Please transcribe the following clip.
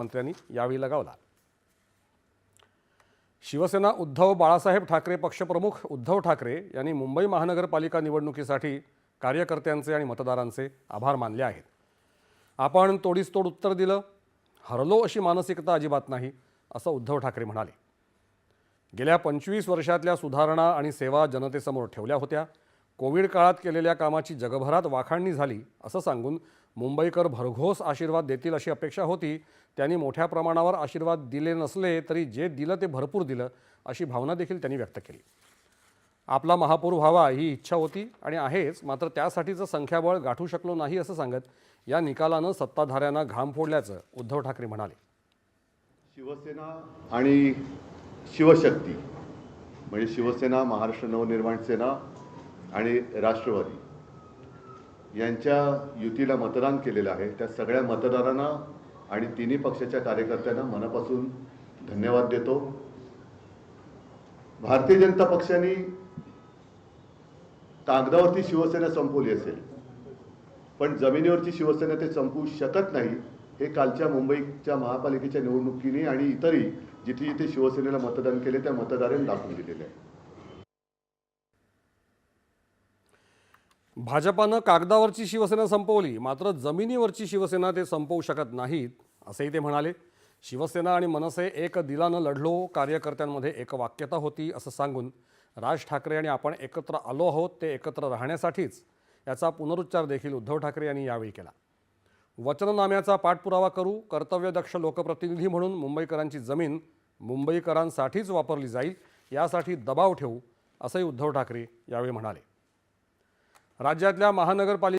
मंत्र्यांनी यावेळी लगावला. शिवसेना उद्धव बाळासाहेब ठाकरे पक्षप्रमुख उद्धव ठाकरे यांनी मुंबई महानगरपालिका निवडणुकीसाठी कार्यकर्त्यांचे आणि मतदारांचे आभार मानले आहेत. आपण तोडीस तोड उत्तर दिलं हरलो अशी मानसिकता अजिबात नाही असं उद्धव ठाकरे म्हणाले. गेल्या पंचवीस वर्षातल्या सुधारणा आणि सेवा जनतेसमोर ठेवल्या होत्या कोविड काळात केलेल्या कामाची जगभरात वाखाणणी झाली असं सांगून मुंबईकर भरघोस आशीर्वाद देतील अशी अपेक्षा होती. त्यांनी मोठ्या प्रमाणावर आशीर्वाद दिले नसले तरी जे दिलं ते भरपूर दिलं अशी भावना देखील त्यांनी व्यक्त केली. आपला महापौर व्हावा ही इच्छा होती आणि आहेच मात्र त्यासाठीचं संख्याबळ गाठू शकलो नाही असं सांगत या निकालानं सत्ताधाऱ्यांना घाम फोडल्याचं उद्धव ठाकरे म्हणाले. शिवसेना आणि शिवशक्ती म्हणजे शिवसेना महाराष्ट्र नवनिर्माण सेना आणि राष्ट्रवादी यांच्या युतीला मतदान केलेलं आहे. त्या सगळ्या मतदारांना आणि तिन्ही पक्षाच्या कार्यकर्त्यांना मनापासून धन्यवाद देतो. भारतीय जनता पक्षाने कागदावरती शिवसेना संपवली असेल पण जमिनीवरची शिवसेना ते संपवू शकत नाही हे कालच्या मुंबईच्या महापालिकेच्या निवडणुकीने आणि इतरही जिथे जिथे शिवसेनेला मतदान केले त्या मतदारांनी दाखवून दिलेले आहे. भाजपानं कागदावरची शिवसेना संपवली मात्र जमिनीवरची शिवसेना ते संपवू शकत नाहीत असंही ते म्हणाले. शिवसेना आणि मनसे एक दिलानं लढलो कार्यकर्त्यांमध्ये एक वाक्यता होती असं सांगून राज ठाकरे आणि आपण एकत्र आलो आहोत ते एकत्र राहण्यासाठीच याचा पुनरुच्चार देखील उद्धव ठाकरे यांनी यावेळी केला. वचननाम्याचा पाठपुरावा करू कर्तव्यदक्ष लोकप्रतिनिधी म्हणून मुंबईकरांची जमीन मुंबईकरांसाठीच वापरली जाईल यासाठी दबाव ठेवू असंही उद्धव ठाकरे यावेळी म्हणाले. राज्यातल्या महानगरपालिका